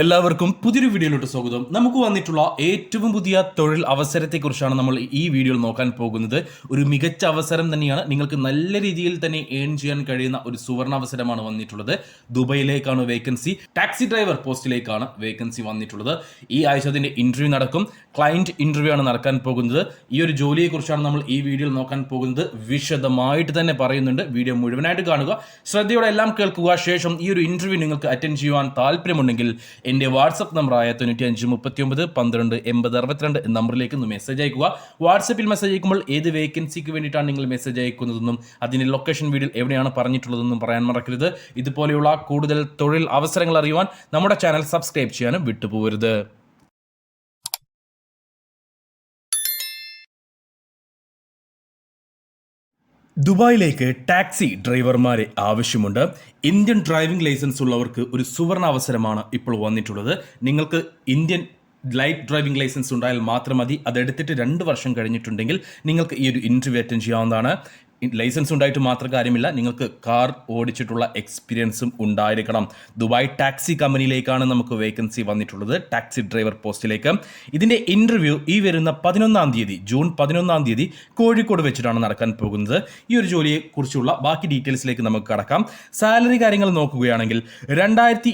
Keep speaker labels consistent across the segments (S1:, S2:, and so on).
S1: എല്ലാവർക്കും പുതിയൊരു വീഡിയോയിലോട്ട് സ്വാഗതം. നമുക്ക് വന്നിട്ടുള്ള ഏറ്റവും പുതിയ തൊഴിൽ അവസരത്തെക്കുറിച്ചാണ് നമ്മൾ ഈ വീഡിയോയിൽ നോക്കാൻ പോകുന്നത്. ഒരു മികച്ച അവസരം തന്നെയാണ് നിങ്ങൾക്ക് നല്ല രീതിയിൽ തന്നെ ഏൺ ചെയ്യാൻ കഴിയുന്ന ഒരു സുവർണ അവസരമാണ് വന്നിട്ടുള്ളത്. ദുബൈയിലേക്കാണ് വേക്കൻസി ടാക്സി ഡ്രൈവർ പോസ്റ്റിലേക്കാണ് വേക്കൻസി വന്നിട്ടുള്ളത്. ഈ ആഴ്ച അതിന്റെ ഇന്റർവ്യൂ നടക്കും. ക്ലയന്റ് ഇന്റർവ്യൂ ആണ് നടക്കാൻ പോകുന്നത്. ഈ ഒരു ജോലിയെക്കുറിച്ചാണ് നമ്മൾ ഈ വീഡിയോയിൽ നോക്കാൻ പോകുന്നത്. വിശദമായിട്ട് തന്നെ പറയുന്നുണ്ട്. വീഡിയോ മുഴുവനായിട്ട് കാണുക. ശ്രദ്ധയോടെ എല്ലാം കേൾക്കുക. ശേഷം ഈ ഒരു ഇന്റർവ്യൂ നിങ്ങൾക്ക് അറ്റൻഡ് ചെയ്യുവാൻ താല്പര്യമുണ്ടെങ്കിൽ എന്റെ വാട്സപ്പ് നമ്പറായ തൊണ്ണൂറ്റി അഞ്ച് മുപ്പത്തി ഒമ്പത് പന്ത്രണ്ട് എൺപത് അറുപത്തിരണ്ട് നമ്പറിലേക്ക് ഒന്ന് മെസ്സേജ് അയക്കുക. വാട്സപ്പിൽ മെസ്സേജ് അയക്കുമ്പോൾ ഏത് വേക്കൻസിക്ക് വേണ്ടിയിട്ടാണ് നിങ്ങൾ മെസ്സേജ് അയക്കുന്നതെന്നും അതിന്റെ ലൊക്കേഷൻ വീഡിയോ എവിടെയാണ് പറഞ്ഞിട്ടുള്ളതെന്നും പറയാൻ മറക്കരുത്. ഇതുപോലെയുള്ള കൂടുതൽ തൊഴിൽ അവസരങ്ങൾ അറിയുവാൻ നമ്മുടെ ചാനൽ സബ്സ്ക്രൈബ് ചെയ്യാനും വിട്ടുപോകരുത്. ദുബായിലേക്ക് ടാക്സി ഡ്രൈവർമാരെ ആവശ്യമുണ്ട്. ഇന്ത്യൻ ഡ്രൈവിംഗ് ലൈസൻസ് ഉള്ളവർക്ക് ഒരു സുവർണ അവസരമാണ് ഇപ്പോൾ വന്നിട്ടുള്ളത്. നിങ്ങൾക്ക് ഇന്ത്യൻ ലൈറ്റ് ഡ്രൈവിംഗ് ലൈസൻസ് ഉണ്ടായാൽ മാത്രം മതി. അതെടുത്തിട്ട് രണ്ട് വർഷം കഴിഞ്ഞിട്ടുണ്ടെങ്കിൽ നിങ്ങൾക്ക് ഈ ഒരു ഇന്റർവ്യൂ അറ്റൻഡ് ചെയ്യാവുന്നതാണ്. ലൈസൻസ് ഉണ്ടായിട്ട് മാത്രം കാര്യമില്ല. നിങ്ങൾക്ക് കാർ ഓടിച്ചിട്ടുള്ള എക്സ്പീരിയൻസും ഉണ്ടായിരിക്കണം. ദുബായ് ടാക്സി കമ്പനിയിലേക്കാണ് നമുക്ക് വേക്കൻസി വന്നിട്ടുള്ളത്. ടാക്സി ഡ്രൈവർ പോസ്റ്റിലേക്ക്. ഇതിന്റെ ഇന്റർവ്യൂ ഈ വരുന്ന പതിനൊന്നാം തീയതി ജൂൺ പതിനൊന്നാം തീയതി കോഴിക്കോട് വെച്ചിട്ടാണ് നടക്കാൻ പോകുന്നത്. ഈ ഒരു ജോലിയെക്കുറിച്ചുള്ള ബാക്കി ഡീറ്റെയിൽസിലേക്ക് നമുക്ക് കടക്കാം. സാലറി കാര്യങ്ങൾ നോക്കുകയാണെങ്കിൽ രണ്ടായിരത്തി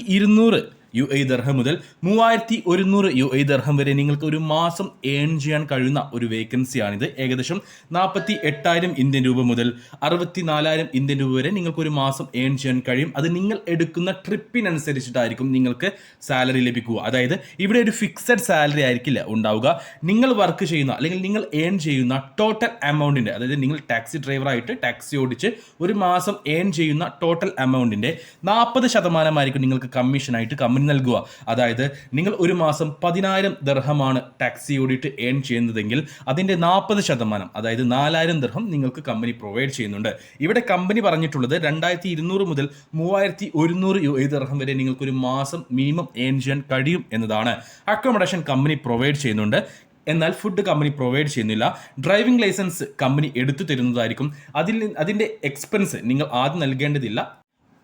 S1: യു എ ദർഹം മുതൽ മൂവായിരത്തി ഒരുന്നൂറ് യു എ ദർഹം വരെ നിങ്ങൾക്ക് ഒരു മാസം ഏൺ ചെയ്യാൻ കഴിയുന്ന ഒരു വേക്കൻസിയാണിത് ഏകദേശം നാൽപ്പത്തി എട്ടായിരം ഇന്ത്യൻ രൂപ മുതൽ അറുപത്തി നാലായിരം ഇന്ത്യൻ രൂപ വരെ നിങ്ങൾക്ക് ഒരു മാസം ഏൺ ചെയ്യാൻ കഴിയും. അത് നിങ്ങൾ എടുക്കുന്ന ട്രിപ്പിനനുസരിച്ചിട്ടായിരിക്കും നിങ്ങൾക്ക് സാലറി ലഭിക്കുക. അതായത് ഇവിടെ ഒരു ഫിക്സഡ് സാലറി ആയിരിക്കില്ല ഉണ്ടാവുക. നിങ്ങൾ വർക്ക് ചെയ്യുന്ന അല്ലെങ്കിൽ നിങ്ങൾ ഏൺ ചെയ്യുന്ന ടോട്ടൽ എമൗണ്ടിന്റെ അതായത് നിങ്ങൾ ടാക്സി ഡ്രൈവറായിട്ട് ടാക്സി ഓടിച്ച് ഒരു മാസം ഏൺ ചെയ്യുന്ന ടോട്ടൽ എമൗണ്ടിന്റെ നാൽപ്പത് ശതമാനമായിരിക്കും നിങ്ങൾക്ക് കമ്മീഷനായിട്ട് കമ്പനി നൽകുക. അതായത് നിങ്ങൾ ഒരു മാസം പതിനായിരം ദർഹമാണ് ടാക്സി ഓടിയിട്ട് ഏൺ ചെയ്യുന്നതെങ്കിൽ അതിന്റെ നാൽപ്പത് ശതമാനം അതായത് നാലായിരം ദർഹം നിങ്ങൾക്ക് കമ്പനി പ്രൊവൈഡ് ചെയ്യുന്നുണ്ട്. ഇവിടെ കമ്പനി പറഞ്ഞിട്ടുള്ളത് രണ്ടായിരത്തി ഇരുന്നൂറ് മുതൽ മൂവായിരത്തി ഒരുന്നൂറ് ദർഹം വരെ നിങ്ങൾക്ക് ഒരു മാസം മിനിമം ഏൺ ചെയ്യാൻ കഴിയും എന്നതാണ്. അക്കോമഡേഷൻ കമ്പനി പ്രൊവൈഡ് ചെയ്യുന്നുണ്ട്. എന്നാൽ ഫുഡ് കമ്പനി പ്രൊവൈഡ് ചെയ്യുന്നില്ല. ഡ്രൈവിംഗ് ലൈസൻസ് കമ്പനി എടുത്തു തരുന്നതായിരിക്കും. അതിൽ അതിന്റെ എക്സ്പെൻസ് നിങ്ങൾ ആദ്യം നൽകേണ്ടതില്ല.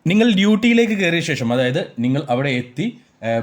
S1: നിങ്ങൾ ഡ്യൂട്ടിയിലേക്ക് കയറിയ ശേഷം അതായത് നിങ്ങൾ അവിടെ എത്തി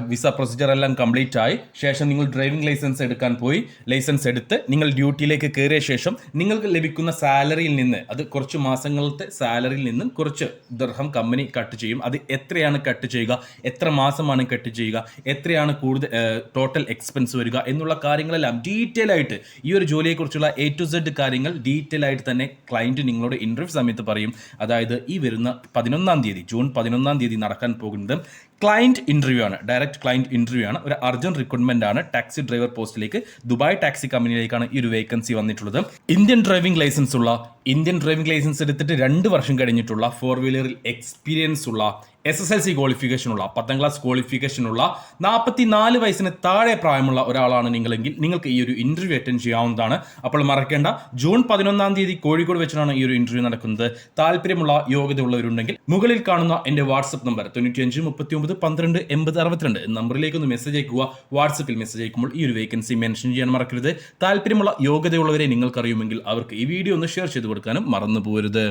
S1: വിസ പ്രൊസീജിയർ എല്ലാം കംപ്ലീറ്റ് ആയി. ശേഷം നിങ്ങൾ ഡ്രൈവിംഗ് ലൈസൻസ് എടുക്കാൻ പോയി. ലൈസൻസ് എടുത്ത് നിങ്ങൾ ഡ്യൂട്ടിയിലേക്ക് കയറിയ ശേഷം നിങ്ങൾക്ക് ലഭിക്കുന്ന സാലറിയിൽ നിന്ന് അത് കുറച്ച് മാസങ്ങളത്തെ സാലറിയിൽ നിന്നും കുറച്ച് ദർഹം കമ്പനി കട്ട് ചെയ്യും. അത് എത്രയാണ് കട്ട് ചെയ്യുക? എത്ര മാസമാണ് കട്ട് ചെയ്യുക? എത്രയാണ് കൂടുതൽ ടോട്ടൽ എക്സ്പെൻസ് വരിക? എന്നുള്ള കാര്യങ്ങളെല്ലാം ഡീറ്റെയിൽ ആയിട്ട് ഈ ഒരു ജോലിയെക്കുറിച്ചുള്ള എ ടു സെഡ് കാര്യങ്ങൾ ഡീറ്റെയിൽ ആയിട്ട് തന്നെ ക്ലയന്റ് നിങ്ങളോട് ഇന്റർവ്യൂ സമയത്ത് പറയും. അതായത് ഈ വരുന്ന പതിനൊന്നാം തീയതി ജൂൺ പതിനൊന്നാം തീയതി നടക്കാൻ പോകുന്നത് ക്ലയന്റ് ഇന്റർവ്യൂ ആണ്. ഡയറക്റ്റ് ക്ലയന്റ് ഇന്റർവ്യൂ ആണ്. ഒരു അർജന്റ് റിക്രൂട്ട്മെന്റ് ആണ്. ടാക്സി ഡ്രൈവർ പോസ്റ്റിലേക്ക് ദുബായ് ടാക്സി കമ്പനിയിലേക്കാണ് ഈ ഒരു വേക്കൻസി വന്നിട്ടുള്ളത്. ഇന്ത്യൻ ഡ്രൈവിംഗ് ലൈസൻസ് ഉള്ള ഇന്ത്യൻ ഡ്രൈവിംഗ് ലൈസൻസ് എടുത്തിട്ട് രണ്ട് വർഷം കഴിഞ്ഞിട്ടുള്ള ഫോർ വീലറിൽ എക്സ്പീരിയൻസ് ഉള്ള S S L C qualification ഉള്ള പത്താം ക്ലാസ് ക്വാളിഫിക്കേഷൻ ഉള്ള നാൽപ്പത്തി നാല് വയസ്സിന് താഴെ പ്രായമുള്ള ഒരാളാണ് നിങ്ങളെങ്കിൽ നിങ്ങൾക്ക് ഈ ഒരു ഇന്റർവ്യൂ അറ്റൻഡ് ചെയ്യാവുന്നതാണ്. അപ്പോൾ മറക്കേണ്ട ജൂൺ പതിനൊന്നാം തീയതി കോഴിക്കോട് വെച്ചാണ് ഈ ഒരു ഇന്റർവ്യൂ നടക്കുന്നത്. താല്പര്യമുള്ള യോഗ്യതയുള്ളവരുണ്ടെങ്കിൽ മുകളിൽ കാണുന്ന എന്റെ വാട്സപ്പ് നമ്പർ തൊണ്ണൂറ്റി അഞ്ച് മുപ്പത്തി ഒമ്പത് പന്ത്രണ്ട് എൺപത് അറുപത്തിരണ്ട് നമ്പറിലേക്ക് ഒന്ന് മെസ്സേജ് അയക്കുക. വാട്സപ്പിൽ മെസ്സേജ് അയക്കുമ്പോൾ ഈ ഒരു വേക്കൻസി മെൻഷൻ ചെയ്യാൻ മറക്കരുത്. താല്പര്യമുള്ള യോഗ്യതയുള്ളവരെ നിങ്ങൾക്കറിയുമെങ്കിൽ അവർക്ക് ഈ വീഡിയോ ഒന്ന് ഷെയർ ചെയ്ത് കൊടുക്കാനും മറന്നു പോകരുത്